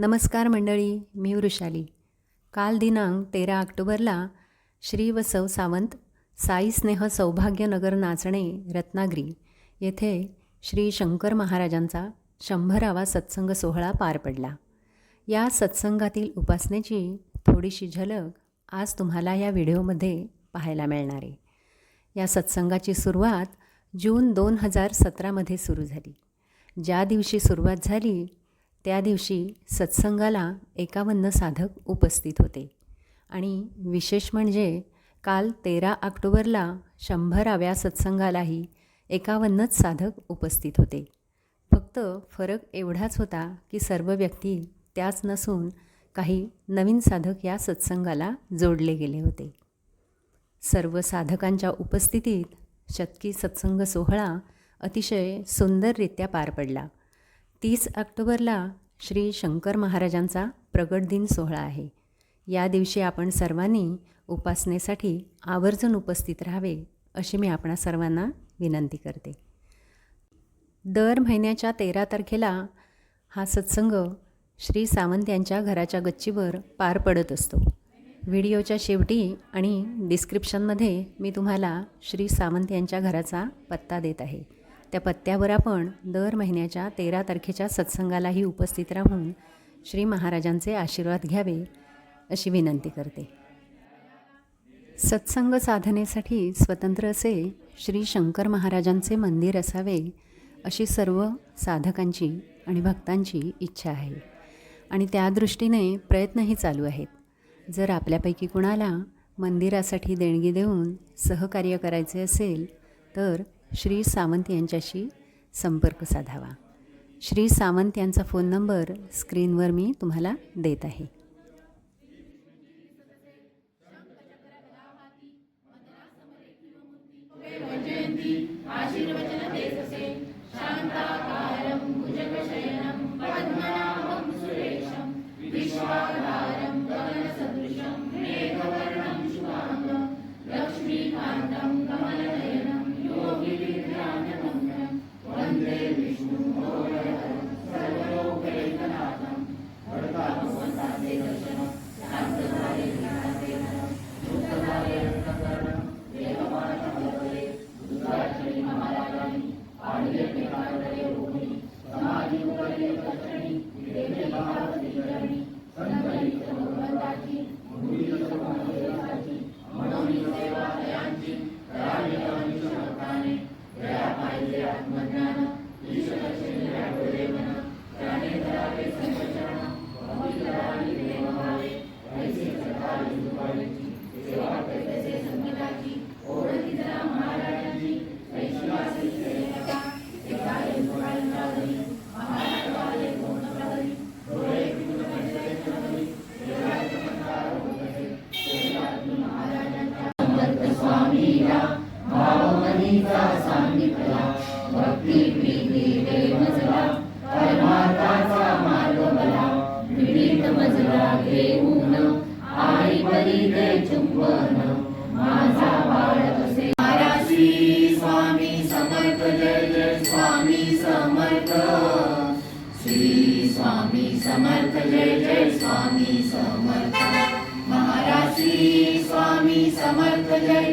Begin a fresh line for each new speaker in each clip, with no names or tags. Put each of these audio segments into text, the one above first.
नमस्कार मंडळी मी वृषाली. काल दिनांक तेरा ऑक्टोबरला श्री व सौ सावंत साई स्नेह सौभाग्यनगर नाचणे रत्नागिरी येथे श्री शंकर महाराजांचा शंभरावा सत्संग सोहळा पार पडला. या सत्संगातील उपासनेची थोडीशी झलक आज तुम्हाला या व्हिडिओमध्ये पाहायला मिळणार आहे. या सत्संगाची सुरुवात जून दोन हजार सतरामध्ये सुरू झाली. ज्या दिवशी सुरुवात झाली त्या दिवशी सत्संगाला एकावन्न साधक उपस्थित होते. आणि विशेष म्हणजे काल तेरा ऑक्टोबरला शंभराव्या सत्संगालाही एकावन्नच साधक उपस्थित होते. फक्त फरक एवढाच होता की सर्व व्यक्ती त्याच नसून काही नवीन साधक या सत्संगाला जोडले गेले होते. सर्व साधकांच्या उपस्थितीत शतकी सत्संग सोहळा अतिशय सुंदररित्या पार पडला. तीस ऑक्टोबरला श्री शंकर महाराजांचा प्रगट दिन सोहळा आहे. या दिवशी आपण सर्वांनी उपासनेसाठी आवर्जून उपस्थित राहावे अशी मी आपणा सर्वांना विनंती करते. दर महिन्याच्या तेरा तारखेला हा सत्संग श्री सावंत यांच्या घराच्या गच्चीवर पार पडत असतो. व्हिडिओच्या शेवटी आणि डिस्क्रिप्शनमध्ये मी तुम्हाला श्री सावंत यांच्या घराचा पत्ता देत आहे. त्या पत्त्यावर आपण दर महिन्याच्या तेरा तारखेच्या सत्संगालाही उपस्थित राहून श्री महाराजांचे आशीर्वाद घ्यावे अशी विनंती करते. सत्संग साधनेसाठी स्वतंत्र असे श्री शंकर महाराजांचे मंदिर असावे अशी सर्व साधकांची आणि भक्तांची इच्छा आहे. आणि त्या दृष्टीने प्रयत्नही चालू आहेत. जर आपल्यापैकी कुणाला मंदिरासाठी देणगी देऊन सहकार्य करायचे असेल तर श्री सावंत यांच्याशी संपर्क साधावा. श्री सावंत यांचा फोन नंबर स्क्रीनवर मी तुम्हाला देत आहे.
अनेका सांगितला भक्ती प्रीती देव मजला परमार्थाचा मार्ग मला विविध मजला घेऊन आई परी दे चुंबन. माझा
बाळ असे. श्री स्वामी समर्थ जय जय स्वामी समर्थ. श्री स्वामी समर्थ जय जय स्वामी समर्थ. महाराजी स्वामी समर्थ जय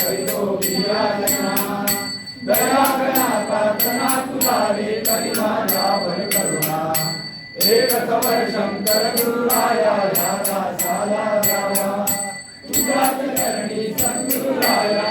सारे तुला रे करुणा. एक समर शंकर गुरुराया याचा साला द्यावा. तुझ्याच करणी संगुराया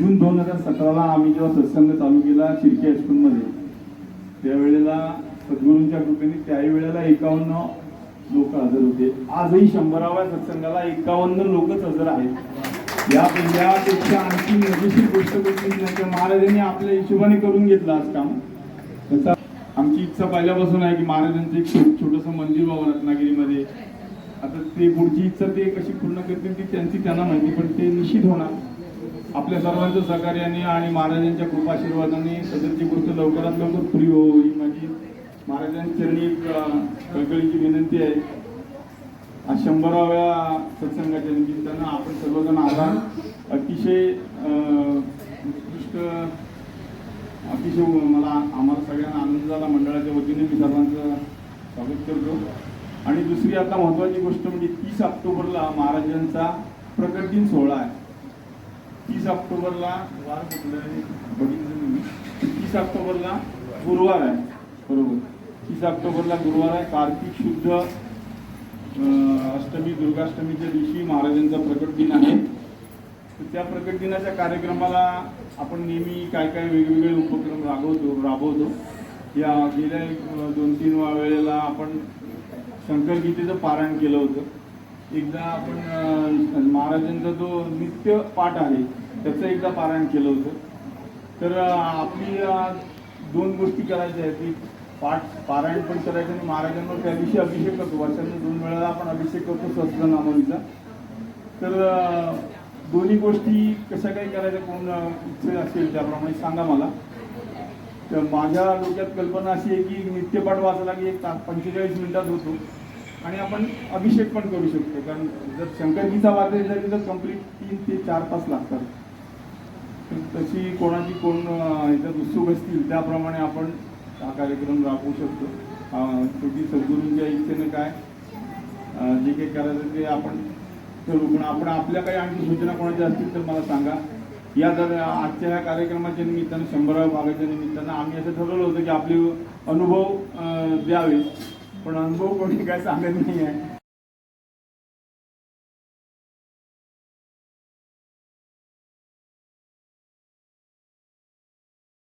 जून दोन हजार सतराला आम्ही जेव्हा सत्संग चालू केला शिर्के हायस्कूलमध्ये त्यावेळेला सद्गुरूंच्या कृपेने त्याही वेळेला एकावन्न लोक हजर होते. आजही शंभराव्या सत्संगाला एकावन्न लोकच हजर आहेत. या यापेक्षा आणखी मजेशीर गोष्ट म्हणजे कुठलीच महाराजांनी आपल्या हिशोबाने करून घेतलं आज काम. त्याचा आमची इच्छा पहिल्यापासून आहे की महाराजांचं एक छोटंसं मंदिर व्हावं रत्नागिरीमध्ये. आता ते पुढची इच्छा ते कशी पूर्ण करतील ती त्यांची त्यांना माहिती पण ते निश्चित होणार. आपल्या सर्वांचं सहकार्याने आणि महाराजांच्या कृपाशीर्वादाने सदरची गोष्ट लवकरात लवकर पुरी हो ही माझी महाराजांच्या एक कळकळीची विनंती आहे. आज शंभराव्या सत्संगाच्या निमित्तानं आपण सर्वजण आभार. अतिशय उत्कृष्ट अतिशय मला आम्हाला सगळ्यांना आनंद झाला. मंडळाच्या वतीने मी सर्वांचं स्वागत करतो. आणि दुसरी आता महत्वाची गोष्ट म्हणजे तीस ऑक्टोबरला महाराजांचा प्रकट दिन सोहळा आहे. तीस ऑक्टोबरला वार आहे? बघितलं तीस ऑक्टोबरला गुरुवार आहे. बरोबर. तीस ऑक्टोबरला गुरुवार आहे. कार्तिक शुद्ध अष्टमी दुर्गाष्टमीच्या दिवशी महाराजांचा प्रकट दिन आहे. तर त्या प्रकट दिनाच्या कार्यक्रमाला आपण नेहमी काय काय वेगवेगळे उपक्रम राबवतो राबवतो. या गेल्या दोन तीन वेळेला आपण शंकरगीतेचं पारायण केलं होतं. एकदा आपण महाराजांचा जो नित्य पाठ आहे त्याचं एकदा पारायण केलं होतं. तर आपली दोन गोष्टी करायच्या आहेत. की पाठ पारायण पण करायचं आणि महाराजांवर त्या दिवशी अभिषेक करतो. वर्षातून दोन वेळेला आपण अभिषेक करतो सहस्त्रनामावीचा तर दोन्ही गोष्टी कशा काही करायच्या कोण अं, असेल त्याप्रमाणे सांगा मला. तर माझ्या डोक्यात कल्पना अशी आहे की नित्यपाठ वाचायला की एक पंचेचाळीस मिनिटात होतो. आणि आपण अभिषेक पण करू शकतो. कारण जर शंकरजीचा वाचायचा झाली तर कंप्लीट तीन ते चार तास लागतात. तर तशी कोणाची कोण याच्यात उत्सुक असतील त्याप्रमाणे आपण हा कार्यक्रम राबवू शकतो. शेवटी सद्गुरूंच्या इच्छेनं काय जे काही करायचं ते आपण ठरवू पण आपण आपल्या काही आणखी सूचना कोणाच्या असतील तर मला सांगा. या दर आजच्या ह्या कार्यक्रमाच्या निमित्तानं शंभराव्या भागाच्या निमित्तानं आम्ही असं ठरवलं होतं की आपले अनुभव द्यावे. पण अनुभव कोणी काय सांगत नाही आहे